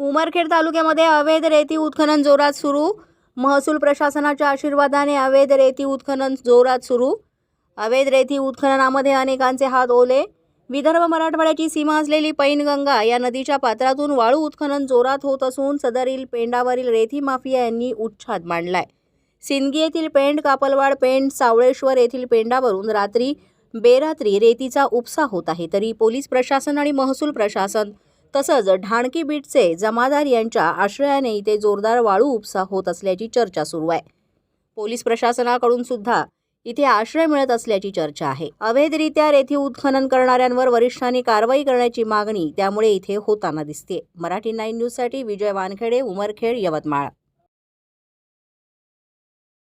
उमरखेड तालुक्यामध्ये अवैध रेती उत्खनन जोरात सुरू. महसूल प्रशासनाच्या आशीर्वादाने अवैध रेती उत्खनन जोरात सुरू. अवैध रेती उत्खननामध्ये अनेकांचे हात ओले. विदर्भ मराठवाड्याची सीमा असलेली पैनगंगा या नदीच्या पात्रातून वाळू उत्खनन जोरात होत असून सदरील पेंडावरील रेती माफिया यांनी उच्छाद मांडलाय. सिंदगी येथील पेंड कापलवाड पेंड सावळेश्वर येथील पेंडावरून रात्री बेरात्री रेतीचा उपसा होत आहे. तरी पोलीस प्रशासन आणि महसूल प्रशासन तसंच ढाणकी बीटचे जमादार यांच्या आश्रयाने इथे जोरदार वाळू उपसा होत असल्याची चर्चा सुरू आहे. पोलीस प्रशासनाकडून सुद्धा इथे आश्रय मिळत असल्याची चर्चा आहे. अवैधरित्या रेती उत्खनन करणाऱ्यांवर वरिष्ठांनी कारवाई करण्याची मागणी त्यामुळे इथे होताना दिसते मराठी नाईन न्यूजसाठी विजय वानखेडे उमरखेड यवतमाळ.